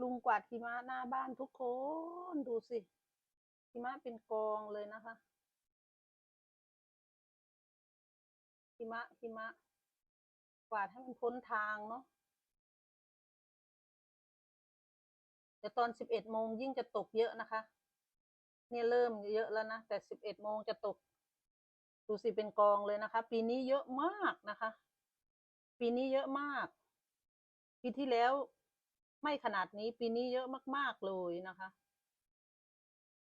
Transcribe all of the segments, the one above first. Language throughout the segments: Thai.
ลุงกวาดหิมะหน้าบ้านทุกคนดูสิหิมะเป็นกองเลยนะคะหิมะหิมะ กวาดให้มันพ้นทางเนาะเดี๋ยวตอนสิบเอ็ดโมงยิ่งจะตกเยอะนะคะ เนี่ยเริ่มเยอะแล้วนะ แต่สิบเอ็ดโมงจะตก ดูสิเป็นกองเลยนะคะ ปีนี้เยอะมากนะคะ ปีนี้เยอะมาก ปีที่แล้ว ไม่ขนาดนี้ปีนี้เยอะมาก ๆ เลยนะคะ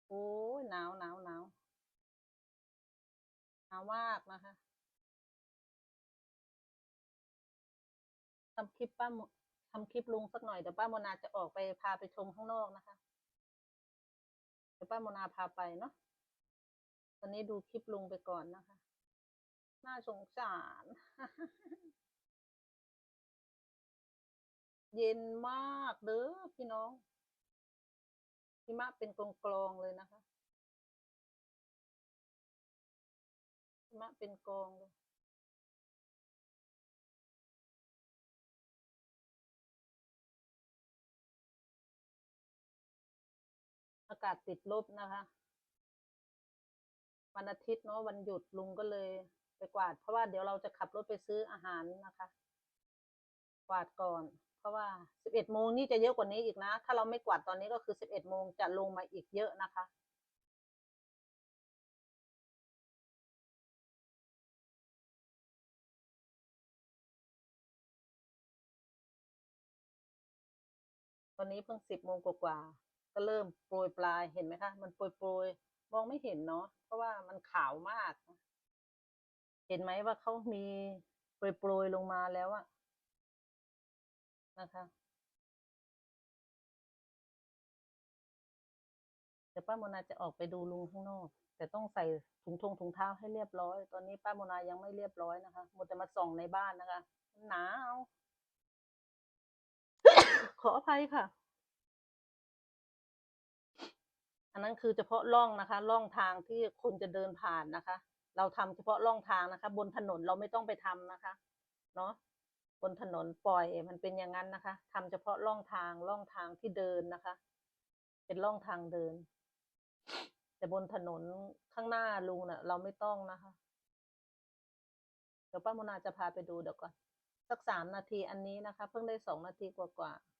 โอ้หนาวหนาวหนาวหนาวมากนะคะทำคลิปป้าโมทำคลิปลุงสักหน่อยเดี๋ยวป้าโมนาจะออกไปพาไปชมข้างนอกนะคะเดี๋ยวป้าโมนาพาไปเนาะตอนนี้ดูคลิปลุงไปก่อนนะคะ น่าสงสาร เย็นมากเด้อพี่น้องหิมะเป็นกลองเลยนะคะหิมะเป็นกองเลยอากาศติดลบนะคะ วันอาทิตย์เนาะวันหยุดลุงก็เลยไปกวาด เพราะว่าเดี๋ยวเราจะขับรถไปซื้ออาหารนะคะ กวาดก่อน ราะว่าสิบเอ็ดโมงนี่จะเยอะกว่านี้อีกนะ ถ้าเราไม่กวาดตอนนี้ก็คือสิบเอ็ดโมงจะลงมาอีกเยอะนะคะ ตอนนี้เพิ่งสิบโมงกว่าๆก็เริ่มโปรยปลายเห็นไหมคะ มันโปรยโปรยมองไม่เห็นเนาะ เพราะว่ามันขาวมาก เห็นไหมว่าเขามีโปรยโปรยลงมาแล้วอะ นะคะเดี๋ยวป้าโมนาจะออกไปดูลุงข้างนอก แต่ต้องใส่ถุงทงถุงเท้าให้เรียบร้อย ตอนนี้ป้าโมนายังไม่เรียบร้อยนะคะหมัวแต่มาส่องในบ้านนะคะหนาวขออภัยค่ะ อันนั้นคือเฉพาะร่องนะคะร่องทางที่คนจะเดินผ่านนะคะ เราทำเฉพาะร่องทางนะคะ บนถนนเราไม่ต้องไปทำนะคะ เนาะ นถนนปล่อยมันเป็นอย่างนั้นนะคะทำเฉพาะล่องทางล่องทางที่เดินนะคะ เป็นล่องทางเดิน แต่บนถนนข้างหน้าลุงเนะ่ะ เราไม่ต้องนะคะ เดี๋ยวป้าโมนาจะพาไปดูเดี๋ยวก่อนสักสามนาทีอันนี้นะคะ เพิ่งได้สองนาทีกว่าๆ